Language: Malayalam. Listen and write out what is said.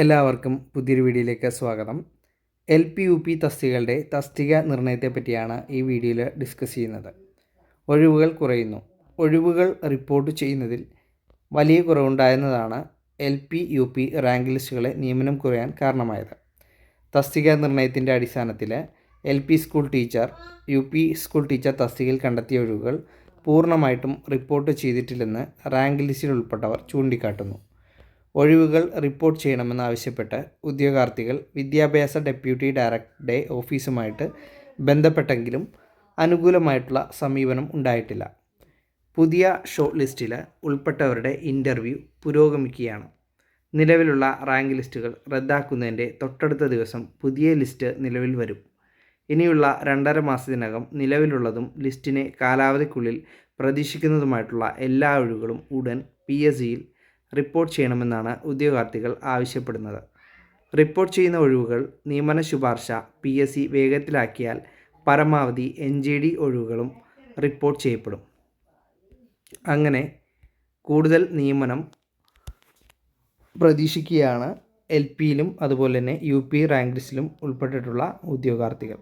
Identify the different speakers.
Speaker 1: എല്ലാവർക്കും പുതിയൊരു വീഡിയോയിലേക്ക് സ്വാഗതം. എൽ പി യു പി തസ്തികകളുടെ തസ്തിക നിർണയത്തെ പറ്റിയാണ് ഈ വീഡിയോയിൽ ഡിസ്കസ് ചെയ്യുന്നത്. ഒഴിവുകൾ കുറയുന്നു. ഒഴിവുകൾ റിപ്പോർട്ട് ചെയ്യുന്നതിൽ വലിയ കുറവുണ്ടായെന്നതാണ് L P U P rank ലിസ്റ്റുകളെ നിയമനം കുറയാൻ കാരണമായത്. തസ്തിക നിർണയത്തിന്റെ അടിസ്ഥാനത്തിൽ L P school teacher U P school teacher തസ്തികയിൽ കണ്ടെത്തിയ ഒഴിവുകൾ പൂർണമായിട്ടും റിപ്പോർട്ട് ചെയ്തിട്ടില്ലെന്ന് റാങ്ക് ലിസ്റ്റിൽ ഉൾപ്പെട്ടവർ ചൂണ്ടിക്കാട്ടുന്നു. ഒഴിവുകൾ റിപ്പോർട്ട് ചെയ്യണമെന്നാവശ്യപ്പെട്ട് ഉദ്യോഗാർത്ഥികൾ വിദ്യാഭ്യാസ ഡെപ്യൂട്ടി ഡയറക്ടറുടെ ഓഫീസുമായിട്ട് ബന്ധപ്പെട്ടെങ്കിലും അനുകൂലമായിട്ടുള്ള സമീപനം ഉണ്ടായിട്ടില്ല. പുതിയ ഷോർട്ട് ലിസ്റ്റിൽ ഉൾപ്പെട്ടവരുടെ ഇന്റർവ്യൂ പുരോഗമിക്കുകയാണ്. നിലവിലുള്ള റാങ്ക് ലിസ്റ്റുകൾ റദ്ദാക്കുന്നതിന്റെ തൊട്ടടുത്ത ദിവസം പുതിയ ലിസ്റ്റ് നിലവിൽ വരും. ഇനിയുള്ള രണ്ടര മാസത്തിനകം നിലവിലുള്ളതും ലിസ്റ്റിനെ കാലാവധിക്കുള്ളിൽ പ്രതീക്ഷിക്കുന്നതുമായിട്ടുള്ള എല്ലാ ഒഴിവുകളും ഉടൻ പി എസ് സിയിൽ റിപ്പോർട്ട് ചെയ്യണമെന്നാണ് ഉദ്യോഗാർത്ഥികൾ ആവശ്യപ്പെടുന്നത്. റിപ്പോർട്ട് ചെയ്യുന്ന ഒഴിവുകൾ നിയമന ശുപാർശ പി എസ് സി വേഗത്തിലാക്കിയാൽ പരമാവധി എൻ ജെ ഡി ഒഴിവുകളും റിപ്പോർട്ട് ചെയ്യപ്പെടും. അങ്ങനെ കൂടുതൽ നിയമനം പ്രതീക്ഷിക്കുകയാണ് എൽ പിയിലും അതുപോലെ തന്നെ യു പി റാങ്ക് ലിസ്റ്റിലും ഉൾപ്പെട്ടിട്ടുള്ള ഉദ്യോഗാർത്ഥികൾ.